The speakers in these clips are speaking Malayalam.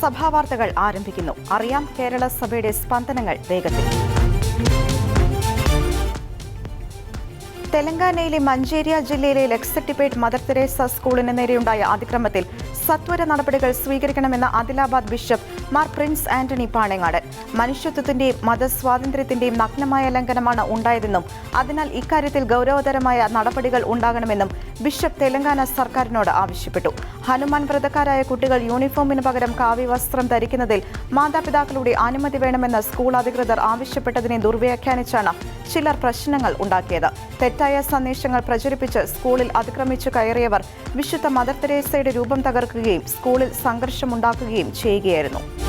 സഭാ വാർത്തകൾ ആരംഭിക്കുന്നു. അറിയാം കേരള സഭയുടെ സ്പന്ദനങ്ങൾ വേഗത്തിൽ. തെലങ്കാനയിലെ മഞ്ചേരിയ ജില്ലയിലെ ലക്സട്ടിപ്പേട്ട് മദർ തെരേസ സ്കൂളിന് നേരെയുണ്ടായ അതിക്രമത്തിൽ സത്വര നടപടികൾ സ്വീകരിക്കണമെന്ന Adilabad bishop Mar Prince Antony Panangad. മനുഷ്യത്വത്തിന്റെയും മതസ്വാതന്ത്ര്യത്തിന്റെയും നഗ്നമായ ലംഘനമാണ് ഉണ്ടായതെന്നും അതിനാൽ ഇക്കാര്യത്തിൽ ഗൗരവതരമായ നടപടികൾ ഉണ്ടാകണമെന്നും ബിഷപ്പ് തെലങ്കാന സർക്കാരിനോട് ആവശ്യപ്പെട്ടു. ഹനുമാൻ വ്രതക്കാരായ കുട്ടികൾ യൂണിഫോമിന് പകരം കാവ്യ വസ്ത്രം ധരിക്കുന്നതിൽ മാതാപിതാക്കളുടെ അനുമതി വേണമെന്ന് സ്കൂൾ അധികൃതർ ആവശ്യപ്പെട്ടതിനെ ദുർവ്യാഖ്യാനിച്ചാണ് ചിലർ പ്രശ്നങ്ങൾ ഉണ്ടാക്കിയത്. തെറ്റായ സന്ദേശങ്ങൾ പ്രചരിപ്പിച്ച് സ്കൂളിൽ അതിക്രമിച്ചു കയറിയവർ വിശുദ്ധ മദർ തെരേസയുടെ രൂപം തകർക്കുകയും സ്കൂളിൽ സംഘർഷമുണ്ടാക്കുകയും ചെയ്യുകയായിരുന്നു.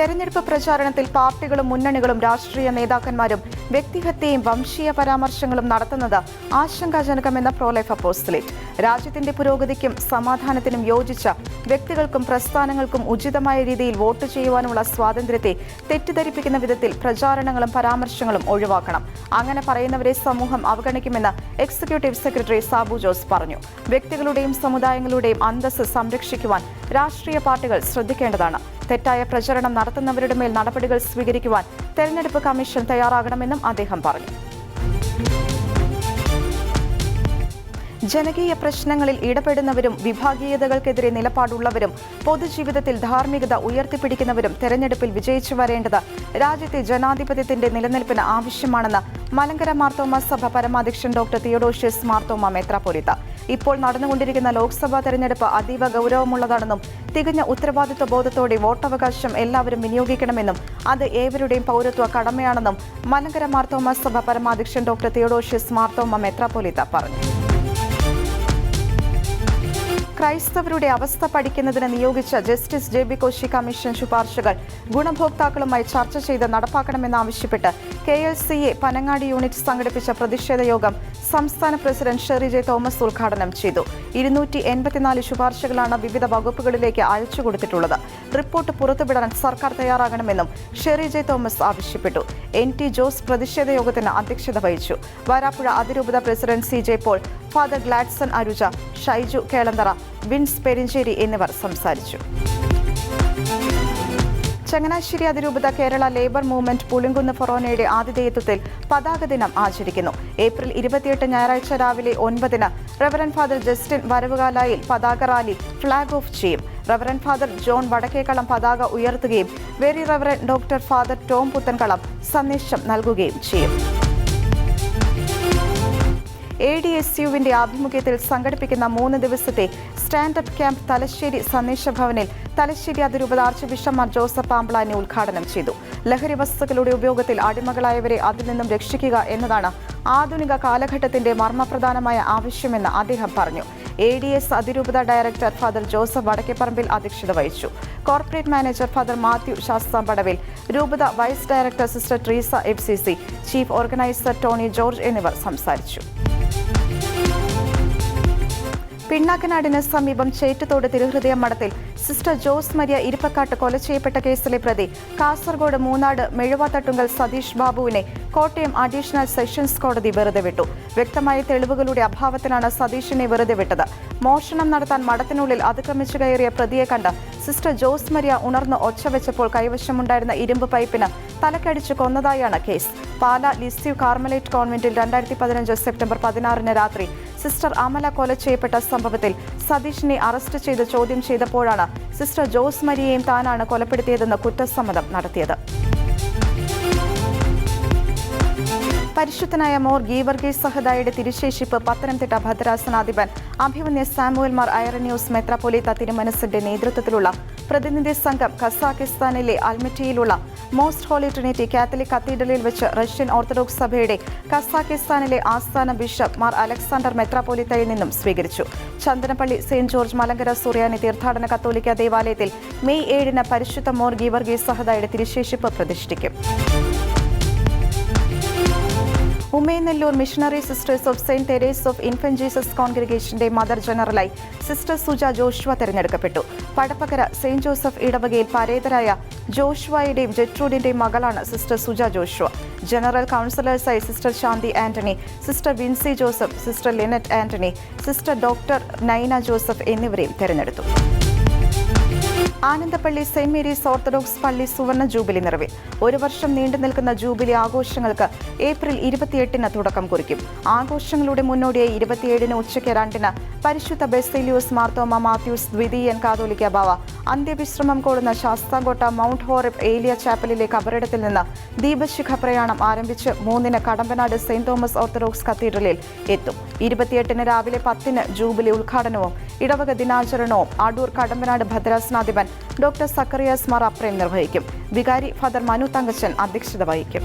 തെരഞ്ഞെടുപ്പ് പ്രചാരണത്തിൽ പാർട്ടികളും മുന്നണികളും രാഷ്ട്രീയ നേതാക്കന്മാരും വ്യക്തിഹത്യയും വംശീയ പരാമർശങ്ങളും നടത്തുന്നത് ആശങ്കാജനകമെന്ന പ്രോലൈഫ് അപ്പോസ്റ്റലേറ്റ് രാജ്യത്തിന്റെ പുരോഗതിക്കും സമാധാനത്തിനും യോജിച്ച വ്യക്തികൾക്കും പ്രസ്ഥാനങ്ങൾക്കും ഉചിതമായ രീതിയിൽ വോട്ട് ചെയ്യുവാനുള്ള സ്വാതന്ത്ര്യത്തെ തെറ്റിദ്ധരിപ്പിക്കുന്ന വിധത്തിൽ പ്രചാരണങ്ങളും പരാമർശങ്ങളും ഒഴിവാക്കണം. അങ്ങനെ പറയുന്നവരെ സമൂഹം അവഗണിക്കുമെന്ന് എക്സിക്യൂട്ടീവ് സെക്രട്ടറി സാബു ജോസ് പറഞ്ഞു. വ്യക്തികളുടെയും സമുദായങ്ങളുടെയും അന്തസ്സ് സംരക്ഷിക്കുവാൻ രാഷ്ട്രീയ പാർട്ടികൾ ശ്രദ്ധിക്കേണ്ടതാണ്. തെറ്റായ പ്രചരണം നടത്തുന്നവരുടെ മേൽ നടപടികൾ സ്വീകരിക്കുവാൻ തെരഞ്ഞെടുപ്പ് കമ്മീഷൻ തയ്യാറാകണമെന്നും അദ്ദേഹം പറഞ്ഞു. ജനകീയ പ്രശ്നങ്ങളിൽ ഇടപെടുന്നവരും വിഭാഗീയതകൾക്കെതിരെ നിലപാടുള്ളവരും പൊതുജീവിതത്തിൽ ധാർമ്മികത ഉയർത്തിപ്പിടിക്കുന്നവരും തെരഞ്ഞെടുപ്പിൽ വിജയിച്ചു വരേണ്ടത് രാജ്യത്തെ ജനാധിപത്യത്തിന്റെ നിലനിൽപ്പിന് ആവശ്യമാണെന്ന് മലങ്കര മാർത്തോമ സഭ പരമാധ്യക്ഷൻ ഡോക്ടർ തിയോഡോഷ്യസ് മാർത്തോമ മെത്രാപ്പൊലിത്ത ഇപ്പോൾ നടന്നുകൊണ്ടിരിക്കുന്ന ലോക്സഭാ തെരഞ്ഞെടുപ്പ് അതീവ ഗൗരവമുള്ളതാണെന്നും തികഞ്ഞ ഉത്തരവാദിത്വ ബോധത്തോടെ വോട്ടവകാശം എല്ലാവരും വിനിയോഗിക്കണമെന്നും അത് ഏവരുടെയും പൗരത്വ കടമയാണെന്നും മലങ്കര മാർത്തോമ സഭ പരമാധ്യക്ഷൻ ഡോക്ടർ തിയോഡോഷ്യസ് മാർത്തോമ മെത്രാപൊലീത്ത പറഞ്ഞു. ക്രൈസ്തവരുടെ അവസ്ഥ പഠിക്കുന്നതിന് നിയോഗിച്ച justice J B Koshy commission ശുപാർശകൾ ഗുണഭോക്താക്കളുമായി ചർച്ച ചെയ്ത് നടപ്പാക്കണമെന്നാവശ്യപ്പെട്ട് K L C A Panangadi unit സംഘടിപ്പിച്ച പ്രതിഷേധ യോഗം സംസ്ഥാന പ്രസിഡന്റ് ഷെറി ജെ തോമസ് ഉദ്ഘാടനം ചെയ്തു. ഇരുന്നൂറ്റി എൺപത്തിനാല് ശുപാർശകളാണ് വിവിധ വകുപ്പുകളിലേക്ക് അയച്ചു കൊടുത്തിട്ടുള്ളത്. റിപ്പോർട്ട് പുറത്തുവിടാൻ സർക്കാർ തയ്യാറാകണമെന്നും ഷെറി ജെ തോമസ് ആവശ്യപ്പെട്ടു. എൻ ടി ജോസ് പ്രതിഷേധ യോഗത്തിന് അധ്യക്ഷത വഹിച്ചു. വാരാപ്പുഴ അതിരൂപത president C J Paul Father Gladson Aruja Shaiju Kelanthara Vince Perinchery എന്നിവർ സംസാരിച്ചു. ചങ്ങനാശ്ശേരി അതിരൂപത കേരള ലേബർ മൂവ്മെന്റ് പുളിങ്കുന്ന് ഫൊറോനയുടെ ആതിഥേയത്വത്തിൽ പതാക ദിനം ആചരിക്കുന്നു. ഏപ്രിൽ ഇരുപത്തിയെട്ട് ഞായറാഴ്ച രാവിലെ ഒൻപതിന് റവറൻ ഫാദർ ജസ്റ്റിൻ വരവുകാലായിൽ പതാക റാലി ഫ്ളാഗ് ഓഫ് ചെയ്യും. റവറൻ ഫാദർ ജോൺ വടക്കേക്കളം പതാക ഉയർത്തുകയും very reverend doctor Father Tom Puthenkalam സന്ദേശം നൽകുകയും ചെയ്യും. എ ഡി എസ് യുവിന്റെ ആഭിമുഖ്യത്തിൽ സംഘടിപ്പിക്കുന്ന മൂന്ന് ദിവസത്തെ സ്റ്റാൻഡപ്പ് ക്യാമ്പ് തലശ്ശേരി സന്ദേശ ഭവനിൽ തലശ്ശേരി അതിരൂപത ആർച്ച് ബിഷപ്പ് മാർ ജോസഫ് ആംബ്ലാനി ഉദ്ഘാടനം ചെയ്തു. ലഹരി വസ്തുക്കളുടെ ഉപയോഗത്തിൽ അടിമകളായവരെ അതിൽ നിന്നും രക്ഷിക്കുക എന്നതാണ് ആധുനിക കാലഘട്ടത്തിന്റെ മർമ്മപ്രധാനമായ ആവശ്യമെന്ന് അദ്ദേഹം പറഞ്ഞു. എ ഡി എസ് അതിരൂപത ഡയറക്ടർ ഫാദർ ജോസഫ് വടക്കേപ്പറമ്പിൽ അധ്യക്ഷത വഹിച്ചു. Corporate manager Father Mathew Sasthampadavil രൂപത vice director sister Treesa F chief organiser Tony George എന്നിവർ സംസാരിച്ചു. പിണ്ണാക്കനാടിന് സമീപം ചേറ്റുതോട് തിരുഹൃദയ മഠത്തിൽ സിസ്റ്റർ ജോസ് മരിയ ഇരിപ്പക്കാട്ട് കൊല ചെയ്യപ്പെട്ട കേസിലെ പ്രതി. കാസർഗോഡ് മൂന്നാട് മെഴുവാത്തട്ടുങ്കൽ സതീഷ് ബാബുവിനെ കോട്ടയം അഡീഷണൽ സെഷൻസ് കോടതി വെറുതെ വിട്ടു. വ്യക്തമായ തെളിവുകളുടെ അഭാവത്തിലാണ് സതീഷിനെ വെറുതെ വിട്ടത്. മോഷണം നടത്താൻ മഠത്തിനുള്ളിൽ അതിക്രമിച്ചു കയറിയ പ്രതിയെ കണ്ട് സിസ്റ്റർ ജോസ് മരിയ ഉണർന്ന് ഒച്ച വെച്ചപ്പോൾ കൈവശമുണ്ടായിരുന്ന ഇരുമ്പ് പൈപ്പിന് തലക്കടിച്ചു കൊന്നതായാണ് കേസ്. പാല ലിസ്യു കാർമലേറ്റ് കോൺവെന്റിൽ രണ്ടായിരത്തി പതിനഞ്ച് സെപ്റ്റംബർ പതിനാറിന് രാത്രി സിസ്റ്റർ അമല കൊല ചെയ്യപ്പെട്ട സംഭവത്തിൽ സതീഷിനെ അറസ്റ്റ് ചെയ്ത് ചോദ്യം ചെയ്തപ്പോഴാണ് സിസ്റ്റർ ജോസ് മരിയെയും താനാണ് കൊലപ്പെടുത്തിയതെന്ന് കുറ്റസമ്മതം നടത്തിയത്. പരിശുദ്ധനായ മോർ ഗീവർഗീസ് സഹദായുടെ തിരുശേഷിപ്പ് പത്തനംതിട്ട ഭദ്രാസനാധിപൻ. അഭിമന്യ സാമുവൽ മാർ ഐറന്യൂസ് മെത്രാപ്പൊലീത്ത തിരുമനസിന്റെ നേതൃത്വത്തിലുള്ള പ്രതിനിധി സംഘം കസാക്കിസ്ഥാനിലെ അൽമിറ്റിയിലുള്ള മോസ്റ്റ് ഹോളി ട്രിനിറ്റി കാത്തലിക് കത്തീഡ്രലിൽ വെച്ച് റഷ്യൻ ഓർത്തഡോക്സ് സഭയുടെ കസാക്കിസ്ഥാനിലെ ആസ്ഥാന ബിഷപ്പ് മാർ അലക്സാണ്ടർ മെത്രാപ്പൊലിത്തയിൽ നിന്നും സ്വീകരിച്ചു. ചന്ദനപ്പള്ളി സെന്റ് ജോർജ് മലങ്കര സൂര്യാനി തീർത്ഥാടന കത്തോലിക്ക ദേവാലയത്തിൽ മെയ് ഏഴിന് പരിശുദ്ധ മോർ ഗീവർഗീസ് സഹദായുടെ തിരുശേഷിപ്പ് പ്രതിഷ്ഠിക്കും. Umayanellore missionary sisters of Saint Therese of infant Jesus കോൺഗ്രിഗേഷന്റെ mother ജനറലായി സിസ്റ്റർ സുജ ജോഷുവ തെരഞ്ഞെടുക്കപ്പെട്ടു. പടപ്പക്കര സെന്റ് ജോസഫ് ഇടവകയിൽ പരേതരായ ജോഷുവയുടെയും ജെട്രൂഡിന്റെയും മകളാണ് sister Suja Joshua. General കൗൺസിലേഴ്സായി sister Shanthi Antony sister Vincy Joseph sister Linette Antony sister doctor Naina Joseph എന്നിവരെയും തെരഞ്ഞെടുത്തു. ആനന്ദപ്പള്ളി സെന്റ് മേരീസ് ഓർത്തഡോക്സ് പള്ളി സുവർണ ജൂബിലി നിറവിൽ. ഒരു വർഷം നീണ്ടു നിൽക്കുന്ന ജൂബിലി ആഘോഷങ്ങൾക്ക് ഏപ്രിൽ ഇരുപത്തിയെട്ടിന് തുടക്കം കുറിക്കും. ആഘോഷങ്ങളുടെ മുന്നോടിയായി ഇരുപത്തിയേഴിന് ഉച്ചയ്ക്ക് രണ്ടിന് പരിശുദ്ധ ബെസ്തേലിയോസ് മാർത്തോമ മാത്യൂസ് ദ്വിതീയൻ കാതോലിക്ക ബാവ അന്ത്യവിശ്രമം കൊള്ളുന്ന ശാസ്താംകോട്ട മൗണ്ട് ഹോറബ് ഏലിയ ചാപ്പലിലെ കബറിടത്തിൽ നിന്ന് ദീപശിഖ പ്രയാണം ആരംഭിച്ച് മൂന്നിന് കടമ്പനാട് സെന്റ് തോമസ് ഓർത്തഡോക്സ് കത്തീഡ്രലിൽ എത്തും. ഇരുപത്തിയെട്ടിന് രാവിലെ പത്തിന് ജൂബിലി ഉദ്ഘാടനവും ഇടവക ദിനാചരണവും. അടൂർ കടമ്പനാട് ഭദ്രാസനാധിപൻ ഡോക്ടർ സക്കറിയാസ് മാർ അപ്രേം നിർവഹിക്കും. വികാരി ഫാദർ മനു തങ്കച്ചൻ അധ്യക്ഷത വഹിക്കും.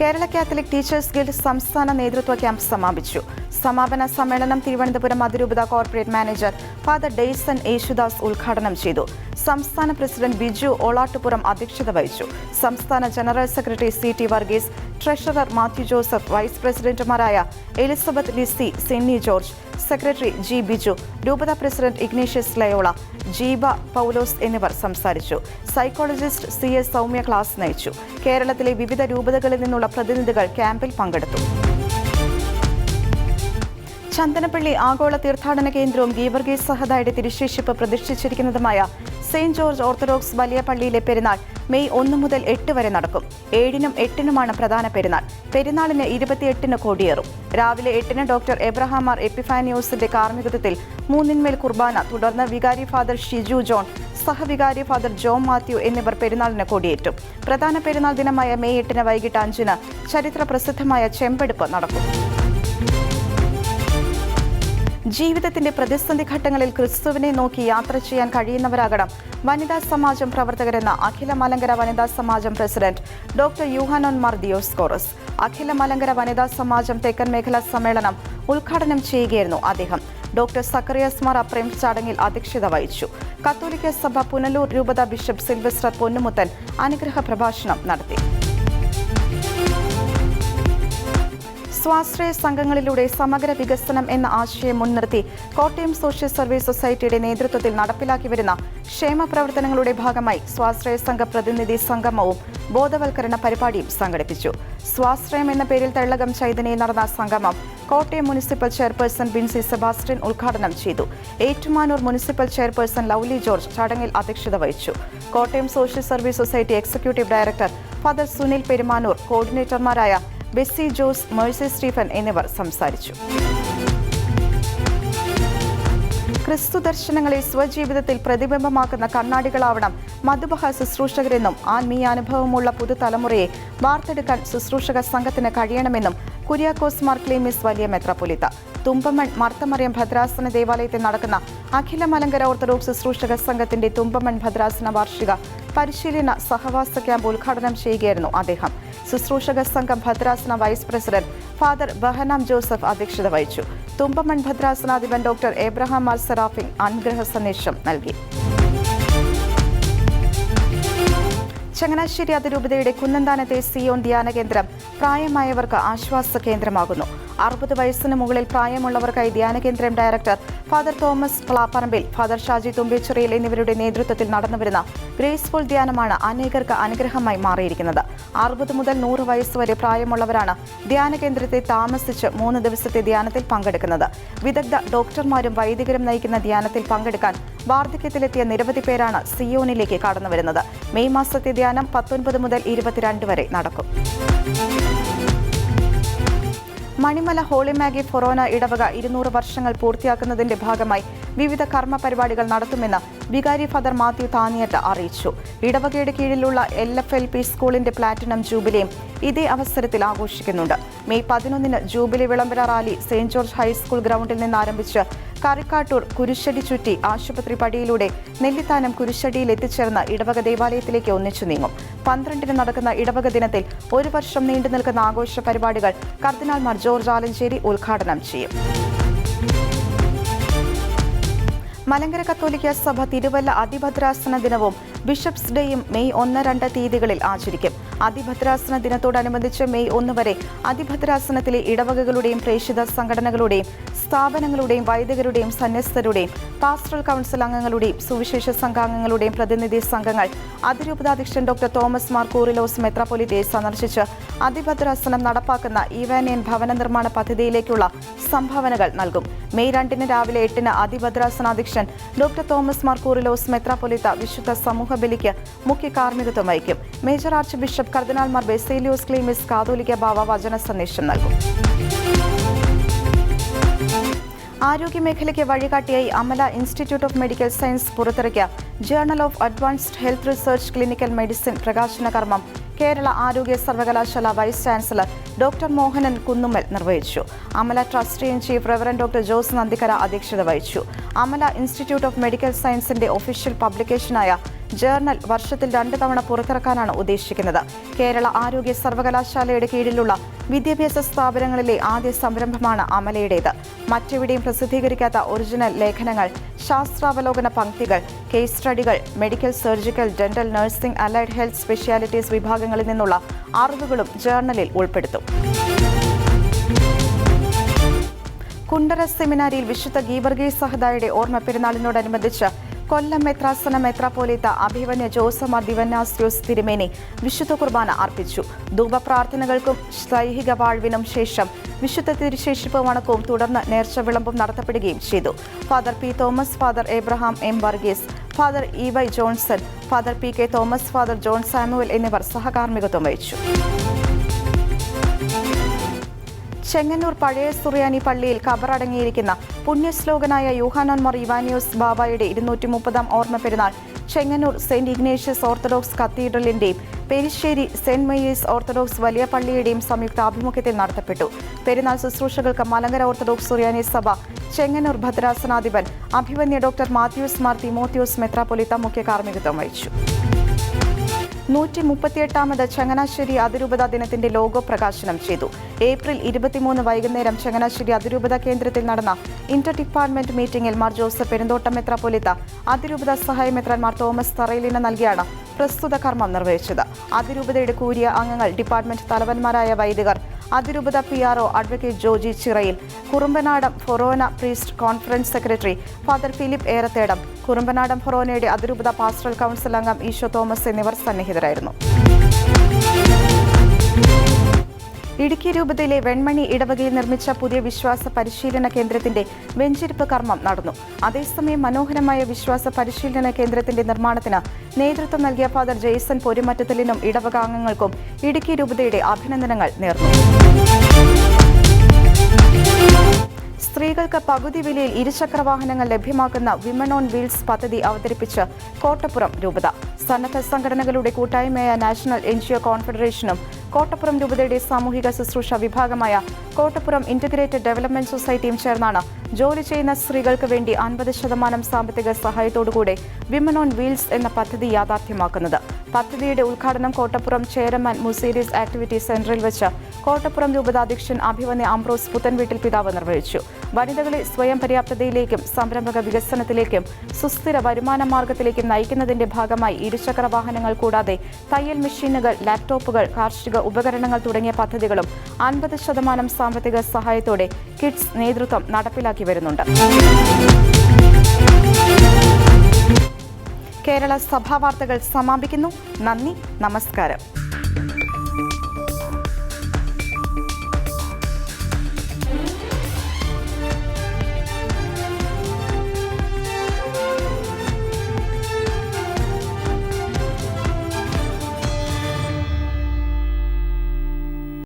കേരള കാത്തലിക് ടീച്ചേഴ്സ് ഗിൽഡ് സംസ്ഥാന നേതൃത്വ ക്യാമ്പ് സമാപിച്ചു. സമാപന സമ്മേളനം തിരുവനന്തപുരം അതിരൂപത corporate manager Father Dayson Yesudas ഉദ്ഘാടനം ചെയ്തു. സംസ്ഥാന പ്രസിഡന്റ് ബിജു ഓളാട്ടുപുരം അധ്യക്ഷത വഹിച്ചു. സംസ്ഥാന general secretary C T Varghese treasurer Mathew Joseph vice പ്രസിഡന്റുമാരായ Elizabeth Lissy Senny George secretary G Biju രൂപത president Ignatius Loyola Jeeba Paulose എന്നിവർ സംസാരിച്ചു. Psychologist C S Soumya class നയിച്ചു. കേരളത്തിലെ വിവിധ രൂപതകളിൽ നിന്നുള്ള പ്രതിനിധികൾ ക്യാമ്പിൽ പങ്കെടുത്തു. ചന്ദനപ്പള്ളി ആഗോള തീർത്ഥാടന കേന്ദ്രവും ഗീവർഗീസ് സഹദായുടെ തിരുശേഷിപ്പ് പ്രതിഷ്ഠിച്ചിരിക്കുന്നതുമായ സെയിന്റ് ജോർജ് ഓർത്തഡോക്സ് വലിയ പള്ളിയിലെ പെരുന്നാൾ മെയ് ഒന്ന് മുതൽ എട്ട് വരെ നടക്കും. ഏഴിനും എട്ടിനുമാണ് പ്രധാന പെരുന്നാൾ. പെരുന്നാളിന് ഇരുപത്തിയെട്ടിന് കൊടിയേറും. രാവിലെ എട്ടിന് ഡോക്ടർ എബ്രഹാം ആർ എപ്പിഫാനിയോസിന്റെ കാർമ്മികത്വത്തിൽ മൂന്നിന്മേൽ കുർബാന തുടർന്ന് വികാരി ഫാദർ ഷിജു ജോൺ സഹവികാരി ഫാദർ ജോൺ മാത്യു എന്നിവർ പെരുന്നാളിന് കൊടിയേറ്റും. പ്രധാന പെരുന്നാൾ ദിനമായ മെയ് എട്ടിന് വൈകിട്ട് അഞ്ചിന് ചരിത്ര പ്രസിദ്ധമായ ചെമ്പെടുപ്പ് നടക്കും. ജീവിതത്തിന്റെ പ്രതിസന്ധി ഘട്ടങ്ങളിൽ ക്രിസ്തുവിനെ നോക്കി യാത്ര ചെയ്യാൻ കഴിയുന്നവരാകണം. വനിതാ സമാജം പ്രവർത്തകരെന്ന Akhila Malankara Vanitha Samajam president doctor Yuhanon Mar Dioscorus Akhila Malankara Vanitha Samajam തെക്കൻ മേഖലാ സമ്മേളനം ഉദ്ഘാടനം ചെയ്യുകയായിരുന്നു അദ്ദേഹം. ഡോക്ടർ സക്കറിയസ് മാർ അപ്രേം ചടങ്ങിൽ അധ്യക്ഷത വഹിച്ചു. കത്തോലിക്ക സഭ പുനലൂർ രൂപത ബിഷപ്പ് സിൽവസ്റ്റർ പൊന്നുമുത്തൻ അനുഗ്രഹ പ്രഭാഷണം നടത്തി. സ്വാശ്രയ സംഘങ്ങളിലൂടെ സമഗ്ര വികസനം എന്ന ആശയം മുൻനിർത്തി കോട്ടയം സോഷ്യൽ സർവീസ് സൊസൈറ്റിയുടെ നേതൃത്വത്തിൽ നടപ്പിലാക്കി വരുന്ന ക്ഷേമ പ്രവർത്തനങ്ങളുടെ ഭാഗമായി സ്വാശ്രയ സംഘ പ്രതിനിധി സംഗമവും ബോധവൽക്കരണ പരിപാടിയും സംഘടിപ്പിച്ചു. സ്വാശ്രയം എന്ന പേരിൽ തെള്ളകം ചൈതന്യയിൽ നടന്ന സംഗമം Kottayam municipal chairperson Binsy Sebastian ഉദ്ഘാടനം ചെയ്തു. Ettumanoor municipal chairperson Lovely George ചടങ്ങിൽ അധ്യക്ഷത വഹിച്ചു. Kottayam social service society executive director father Sunil Perumanoor കോർഡിനേറ്റർമാരായ Bessy Jose Mercy Stephen എന്നിവർ സംസാരിച്ചു. ക്രിസ്തു ദർശനങ്ങളെ സ്വജീവിതത്തിൽ പ്രതിബിംബമാക്കുന്ന കണ്ണാടികളാവണം മധുബഹ ശുശ്രൂഷകരെന്നും ആത്മീയാനുഭവമുള്ള പുതുതലമുറയെ വാർത്തെടുക്കാൻ ശുശ്രൂഷക സംഘത്തിന് കഴിയണമെന്നും കുര്യാക്കോസ് മാർ ക്ലീമിസ് വലിയ മെത്രാപ്പൊലിത്ത. തുമ്പമൺ മർത്തമറിയം ഭദ്രാസന ദേവാലയത്തിൽ നടക്കുന്ന അഖില മലങ്കര ഓർത്തഡോക്സ് ശുശ്രൂഷക സംഘത്തിന്റെ തുമ്പമൺ ഭദ്രാസന വാർഷിക പരിശീലന സഹവാസ ക്യാമ്പ് ഉദ്ഘാടനം ചെയ്യുകയായിരുന്നു അദ്ദേഹം. ശുശ്രൂഷക സംഘം ഭദ്രാസന vice president father Behanam Joseph അധ്യക്ഷത വഹിച്ചു. തുമ്പമൺ ഭദ്രാസനാധിപൻ ഡോക്ടർ എബ്രഹാം മാർ സെറാഫിൻ അനുഗ്രഹ സന്ദേശം നൽകി. ചങ്ങനാശ്ശേരി അതിരൂപതയുടെ കുന്നന്താനത്തെ സിയോൺ ധ്യാന കേന്ദ്രം പ്രായമായവർക്ക് ആശ്വാസ കേന്ദ്രമാകുന്നു. അറുപത് വയസ്സിന് മുകളിൽ പ്രായമുള്ളവർക്കായി ധ്യാന കേന്ദ്രം director Father Thomas Plapparambil Father Shaji Thumbichirayil എന്നിവരുടെ നേതൃത്വത്തിൽ നടന്നുവരുന്ന ഗ്രേസ്ഫുൾ ധ്യാനമാണ് അനേകർക്ക് അനുഗ്രഹമായി മാറിയിരിക്കുന്നത്. അറുപത് മുതൽ നൂറ് വയസ്സ് വരെ പ്രായമുള്ളവരാണ് ധ്യാന കേന്ദ്രത്തെ താമസിച്ച് മൂന്ന് ദിവസത്തെ ധ്യാനത്തിൽ പങ്കെടുക്കുന്നത്. വിദഗ്ധ ഡോക്ടർമാരും വൈദികരും നയിക്കുന്ന ധ്യാനത്തിൽ പങ്കെടുക്കാൻ വാർദ്ധക്യത്തിലെത്തിയ നിരവധി പേരാണ് സിയോണിലേക്ക് കടന്നുവരുന്നത്. മെയ് മാസത്തെ ധ്യാനം പത്തൊൻപത് മുതൽ ഇരുപത്തിരണ്ട് വരെ നടക്കും. മണിമല ഹോളി മാഗി ഫൊറോന ഇടവക ഇരുന്നൂറ് വർഷങ്ങൾ പൂർത്തിയാക്കുന്നതിന്റെ ഭാഗമായി വിവിധ കർമ്മ പരിപാടികൾ നടത്തുമെന്ന് വികാരി ഫാദർ മാത്യു താനിയത്ത് അറിയിച്ചു. ഇടവകയുടെ കീഴിലുള്ള എൽ എഫ് എൽ പി സ്കൂളിന്റെ പ്ലാറ്റിനം ജൂബിലിയും ഇതേ അവസരത്തിൽ ആഘോഷിക്കുന്നുണ്ട്. മെയ് പതിനൊന്നിന് ജൂബിലി വിളംബര റാലി സെയിന്റ് ജോർജ് ഹൈസ്കൂൾ ഗ്രൗണ്ടിൽ നിന്ന് ആരംഭിച്ച് കറിക്കാട്ടൂർ കുരിശടി ചുറ്റി ആശുപത്രി പടിയിലൂടെ നെല്ലിത്താനം കുരിശടിയിൽ എത്തിച്ചേർന്ന ഇടവക ദേവാലയത്തിലേക്ക് ഒന്നിച്ചു നീങ്ങും. പന്ത്രണ്ടിന് നടക്കുന്ന ഇടവക ദിനത്തിൽ ഒരു വർഷം നീണ്ടു നിൽക്കുന്ന ആഘോഷ പരിപാടികൾ കർദിനാൾമാർ ജോർജ് ആലഞ്ചേരി ഉദ്ഘാടനം ചെയ്യും. മലങ്കര കത്തോലിക്ക സഭ തിരുവല്ല അതിഭദ്രാസന ദിനവും ബിഷപ്സ് ഡേയും മെയ് ഒന്ന് രണ്ട് തീയതികളിൽ ആചരിക്കും. അതിഭദ്രാസന ദിനത്തോടനുബന്ധിച്ച് മെയ് ഒന്ന് വരെ അതിഭദ്രാസനത്തിലെ ഇടവകകളുടെയും പ്രേക്ഷിത സംഘടനകളുടെയും സ്ഥാപനങ്ങളുടെയും വൈദികരുടെയും സന്യസ്തരുടെയും പാസ്റ്ററൽ കൗൺസിൽ അംഗങ്ങളുടെയും സുവിശേഷ സംഘാംഗങ്ങളുടെയും പ്രതിനിധി സംഘങ്ങൾ അതിരൂപതാധ്യക്ഷൻ ഡോക്ടർ തോമസ് മാർ കൂറിലോസ് മെത്രാപൊലിറ്റയെ സന്ദർശിച്ച് അതിഭദ്രാസനം നടപ്പാക്കുന്ന ഈവാനിയൻ ഭവന നിർമ്മാണ പദ്ധതിയിലേക്കുള്ള സംഭാവനകൾ നൽകും. മെയ് രണ്ടിന് രാവിലെ എട്ടിന് അതിഭദ്രാസനാധ്യക്ഷൻ ഡോക്ടർ തോമസ് മാർ കൂറിലോസ് മെത്രാപൊലിത്ത വിശുദ്ധ സമൂഹ ബലിക്ക് മുഖ്യ കാർമ്മികത്വം വഹിക്കും. മേജർ ആർച്ച് ബിഷപ്പ് കർദിനാൾമാർ ബെസേലിയോസ് ക്ലീമിസ് കാതോലിക്ക ബാവ വചന സന്ദേശം നൽകും. ആരോഗ്യമേഖലയ്ക്ക് വഴികാട്ടിയായി Amala institute of medical science പുറത്തിറക്കിയ journal of advanced health research clinical medicine പ്രകാശന കർമ്മം കേരള ആരോഗ്യ സർവകലാശാല vice chancellor doctor Mohanan Kunnummal നിർവഹിച്ചു. Amala trustee in chief reverend doctor Jose Nandikkara അധ്യക്ഷത വഹിച്ചു. അമല ഇൻസ്റ്റിറ്റ്യൂട്ട് ഓഫ് മെഡിക്കൽ സയൻസിന്റെ ഒഫീഷ്യൽ പബ്ലിക്കേഷനായ ജേർണൽ വർഷത്തിൽ രണ്ട് തവണ പുറത്തിറക്കാനാണ് ഉദ്ദേശിക്കുന്നത്. കേരള ആരോഗ്യ സർവകലാശാലയുടെ കീഴിലുള്ള വിദ്യാഭ്യാസ സ്ഥാപനങ്ങളിലെ ആദ്യ സംരംഭമാണ് അമലയുടേത്. മറ്റെവിടെയും പ്രസിദ്ധീകരിക്കാത്ത ഒറിജിനൽ ലേഖനങ്ങൾ ശാസ്ത്രാവലോകന പങ്ക്തികൾ case സ്റ്റഡികൾ medical surgical dental nursing allied health specialities വിഭാഗങ്ങളിൽ നിന്നുള്ള അറിവുകളും ജേർണലിൽ ഉൾപ്പെടുത്തും. കുണ്ടറ സെമിനാരിയിൽ വിശുദ്ധ ഗീവർഗീസ് സഹദായുടെ ഓർമ്മ പെരുന്നാളിനോടനുബന്ധിച്ച് കൊല്ലം മെത്രാസന മെത്രാപ്പോലീത്ത അഭിവന്യ ജോസമ ദിവന്നാസ്യോസ് തിരുമേനി വിശുദ്ധ കുർബാന അർപ്പിച്ചു. ധൂപപ്രാർത്ഥനകൾക്കും സൈഹിക വാഴ്വിനും ശേഷം വിശുദ്ധ തിരുശേഷിപ്പ് വണക്കവും തുടർന്ന് നേർച്ച വിളമ്പും നടത്തപ്പെടുകയും ചെയ്തു. Father P Thomas Father Abraham M Varghese Father E Y Johnson Father P K Thomas Father John Samuel എന്നിവർ സഹകാർമ്മികത്വം വഹിച്ചു. ചെങ്ങന്നൂർ പഴയ സുറിയാനി പള്ളിയിൽ കബറടങ്ങിയിരിക്കുന്ന പുണ്യശ്ലോകനായ യൂഹാനോൻ ഇവാനിയോസ് ബാബായുടെ ഇരുന്നൂറ്റി മുപ്പതാം ഓർമ്മ പെരുന്നാൾ ചെങ്ങന്നൂർ സെന്റ് ഇഗ്നേഷ്യസ് ഓർത്തഡോക്സ് കത്തീഡ്രലിന്റെയും പെരിശ്ശേരി സെന്റ് മേരീസ് ഓർത്തഡോക്സ് വലിയ പള്ളിയുടെയും സംയുക്ത ആഭിമുഖ്യത്തിൽ നടത്തപ്പെട്ടു. പെരുന്നാൾ ശുശ്രൂഷകൾക്ക് മലങ്കര ഓർത്തഡോക്സ് സുറിയാനി സഭ ചെങ്ങന്നൂർ ഭദ്രാസനാധിപൻ അഭിമന്യ ഡോക്ടർ മാത്യൂസ് മാർ തിമോത്യോസ് മെത്രാപൊലിത്ത മുഖ്യ കാർമ്മികത്വം വഹിച്ചു. നൂറ്റി മുപ്പത്തിയെട്ടാമത് ചങ്ങനാശ്ശേരി അതിരൂപത ദിനത്തിന്റെ ലോഗോ പ്രകാശനം ചെയ്തു. ഏപ്രിൽ ഇരുപത്തിമൂന്ന് വൈകുന്നേരം ചങ്ങനാശ്ശേരി അതിരൂപത കേന്ദ്രത്തിൽ നടന്ന ഇന്റർ ഡിപ്പാർട്ട്മെന്റ് മീറ്റിംഗിൽ മാർ ജോസഫ് പെരുന്തോട്ടം മെത്രാപ്പൊലിത്ത അതിരൂപത സഹായ മെത്രാൻ മാർ തോമസ് തറയിലിന് നൽകിയാണ് പ്രസ്തുത കർമ്മം നിർവഹിച്ചത്. അതിരൂപതയുടെ കൂരിയ അംഗങ്ങൾ ഡിപ്പാർട്ട്മെന്റ് തലവന്മാരായ വൈദികർ അതിരൂപത P R O advocate Joji Chirayil Kurumbanadam forane priest conference secretary Father Philip Erathedam Kurumbanadam ഫൊറോനയുടെ അതിരൂപത പാസ്റ്റൽ കൗൺസിൽ അംഗം ഈശോ തോമസ് എന്നിവർ സന്നിഹിതരായിരുന്നു. ഇടുക്കി രൂപതയിലെ വെൺമണി ഇടവകയിൽ നിർമ്മിച്ച പുതിയ വിശ്വാസ പരിശീലന കേന്ദ്രത്തിന്റെ വെഞ്ചിരിപ്പ് കർമ്മം നടന്നു. അതേസമയം മനോഹരമായ വിശ്വാസ പരിശീലന കേന്ദ്രത്തിന്റെ നിർമ്മാണത്തിന് നേതൃത്വം നൽകിയ ഫാദർ ജെയ്സൺ പൊരുമറ്റത്തിലിനും ഇടവകാംഗങ്ങൾക്കും ഇടുക്കി രൂപതയുടെ അഭിനന്ദനങ്ങൾ നേർന്നു. സ്ത്രീകൾക്ക് പകുതി വിലയിൽ ഇരുചക്ര വാഹനങ്ങൾ ലഭ്യമാക്കുന്ന വിമൺ ഓൺ വീൽസ് പദ്ധതി അവതരിപ്പിച്ച് കോട്ടപ്പുറം രൂപത. സന്നദ്ധ സംഘടനകളുടെ കൂട്ടായ്മയായ നാഷണൽ എൻ കോൺഫെഡറേഷനും കോട്ടപ്പുറം രൂപതയുടെ സാമൂഹിക ശുശ്രൂഷ വിഭാഗമായ കോട്ടപ്പുറം ഇന്റഗ്രേറ്റഡ് ഡെവലപ്മെന്റ് സൊസൈറ്റിയും ചേർന്നാണ് ജോലി ചെയ്യുന്ന സ്ത്രീകൾക്ക് വേണ്ടി അൻപത് ശതമാനം സാമ്പത്തിക സഹായത്തോടുകൂടെ വിമൻ ഓൺ വീൽസ് എന്ന പദ്ധതി യാഥാർത്ഥ്യമാക്കുന്നത്. പദ്ധതിയുടെ ഉദ്ഘാടനം കോട്ടപ്പുറം ചെയർമാൻ മുസീരീസ് ആക്ടിവിറ്റി സെന്ററിൽ വെച്ച് കോട്ടപ്പുറം രൂപതാധ്യക്ഷൻ അഭിവന്യ അംബ്രോസ് പുത്തൻവീട്ടിൽ പിതാവ് നിർവഹിച്ചു. വനിതകളെ സ്വയം പര്യാപ്തതയിലേക്കും സംരംഭക വികസനത്തിലേക്കും സുസ്ഥിര വരുമാന മാർഗത്തിലേക്കും നയിക്കുന്നതിന്റെ ഭാഗമായി ഇരുചക്ര വാഹനങ്ങൾ കൂടാതെ തയ്യൽ മെഷീനുകൾ ലാപ്ടോപ്പുകൾ കാർഷിക ഉപകരണങ്ങൾ തുടങ്ങിയ പദ്ധതികളും അൻപത് ശതമാനം സാമ്പത്തിക സഹായത്തോടെ കിഡ്സ് നേതൃത്വം നടപ്പിലാക്കി വരുന്നുണ്ട്. കേരള സഭാ വാർത്തകൾ സമാപിക്കുന്നു. നന്ദി നമസ്കാരം.